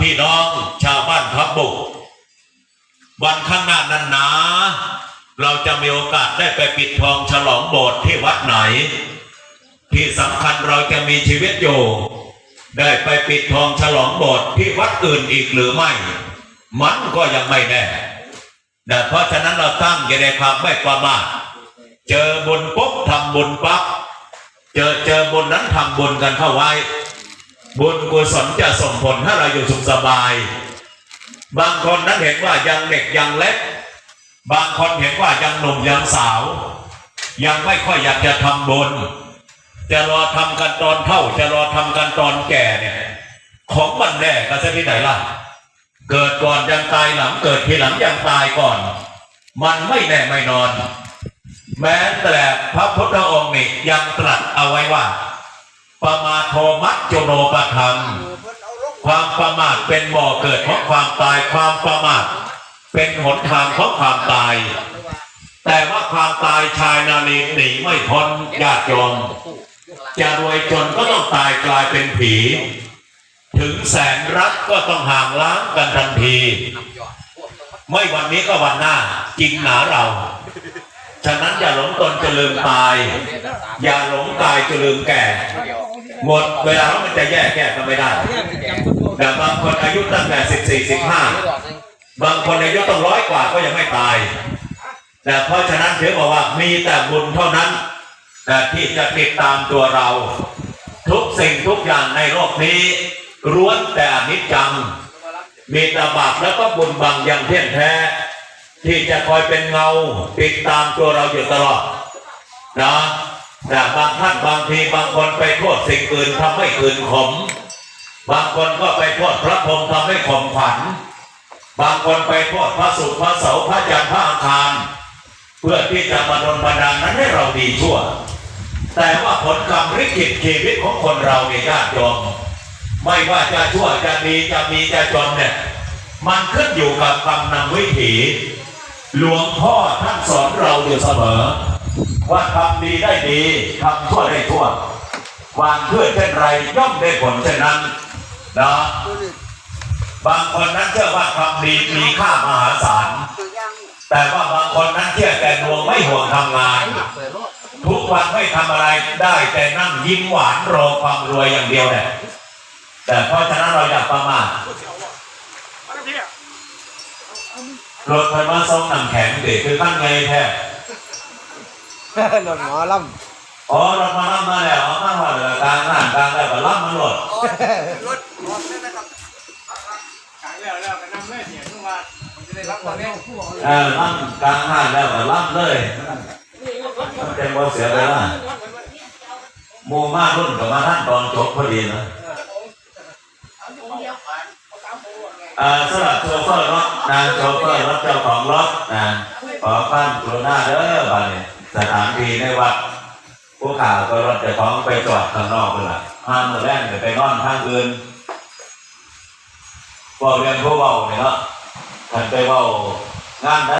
พี่น้องชาวบ้านทับบุกวันข้างหน้านั้นนะเราจะมีโอกาสได้ไปปิดทองฉลองโบสถ์ที่วัดไหน ที่สำคัญเราจะมีชีวิตอยู่ ได้ไปปิดทองฉลองโบสถ์ที่วัดอื่นอีกหรือไม่ มันก็ยังไม่แน่แต่เพราะฉะนั้นเราตั้งอยู่ในความไม่ประมาทเจอบุญปุ๊บทำบุญปั๊บเจอเจอบุญนั้นทำบุญกันเข้าไว้ บุญกุศลจะส่งผลให้เราอยู่สุขสบาย บางคนนั้นเห็นว่ายังเด็กยังเล็ก บางคนเห็นว่ายังหนุ่มยังสาว ยังไม่ค่อยอยากจะทำบุญ จะรอทำกันตอนเท่า จะรอทำกันตอนแก่เนี่ย ของมันแน่กันซะที่ไหนล่ะ เกิดก่อนยังตายหลัง เกิดทีหลังยังตายก่อน มันไม่แน่ไม่นอน แม้แต่พระพุทธองค์นี่ยังตรัสเอาไว้ว่า ประมาโทมัจโจโนปะทังความประมาทเป็นบ่อเกิดของความตายความประมาทเป็นหนทางของความตาย แต่ว่าความตายชายนาลีหนีไม่พ้นญาติโยมจะรวยจนก็ต้องตายกลายเป็นผี ถึงแสนรักก็ต้องห่างล้างกันทันที ไม่วันนี้ก็วันหน้าจริงหนาเรา ฉะนั้นอย่าหลงตนจะลืมตาย อย่าหลงกายจะลืมแก่ หมดเวลาแล้วมันจะแย่แก้ก็ไม่ได้แต่บางคนอายุตั้งแต่สิบสี่สิบห้าบางคนอายุต้องร้อยกว่าก็ยังไม่ตาย แต่เพราะฉะนั้นถือบอกว่ามีแต่บุญเท่านั้น แต่ที่จะติดตามตัวเรา ทุกสิ่งทุกอย่างในโลกนี้ล้วนแต่อนิจจัง มีแต่บาปแล้วก็บุญบางอย่างเที่ยงแท้ ที่จะคอยเป็นเงาติดตามตัวเราอยู่ตลอดนะแต่ บางท่านบางทีบางคนไปโทษสิ่งอื่นทำให้อื่นขม บางคนก็ไปโทษพระพรหมทำให้ขมขวัญ บางคนไปโทษพระศุกร์พระเสาพระจันทร์พระอังคารเพื่อที่จะมาดลบันดาลนั้นให้เราดีชั่ว แต่ว่าผลกรรมลิขิตชีวิตของคนเราเนี่ยญาติโยมไม่ว่าจะชั่วจะดีจะมีจะจนเนี่ยมันขึ้นอยู่กับกรรมนำวิถี หลวงพ่อท่านสอนเราอยู่เสมอ ว่าทำดีได้ดีทำชั่วได้ชั่ววางเพื่อเช่นไรย่อมได้ผลเช่นนั้นนะบางคนนั้นเชื่อว่าความดีมีค่ามหาศาลแต่ว่าบางคนนั้นเชื่อแต่ดวงไม่ห่วงทำงาน ทุกวันไม่ทำอะไรได้แต่นั่งยิ้มหวานรอความรวยอย่างเดียวเนี่ยแต่เพราะฉะนั้นเราอย่าประมาทรถไฟมาส่งน้ำแข็งเด็กคือขั้นไงแท้ หล่นหมอลอ๋อรถมาล่ำมาแล้วเอามาหัวกลางหน้ากลางแล้วก็ล่ำมันหลดรถรถนี่นะครับขายแล้วแล้วก็นำเลยเสียทุกวันผมจะได้รับวันนี้เออล่ำกลางหน้าแล้วก็ล่ำเลยเต็มบ่เสียไปละหมูมากรุ่นกับมาท่านตอนจบพอดีนะเอ่อสำหรับโชเฟอร์รถนางโชเฟอร์รถเจ้าของรถนะขอขั้นกรุณาเด้อบัดนี้ สถานที่ในวัดผู้ข่าวก็รถจะท้องไปจอดข้างนอกเลยล่ะห้ามมือแรกไปนอนทางอื่นบอกเรียนผู้เบาเนี่ยเนาะท่านไปเบางานนะ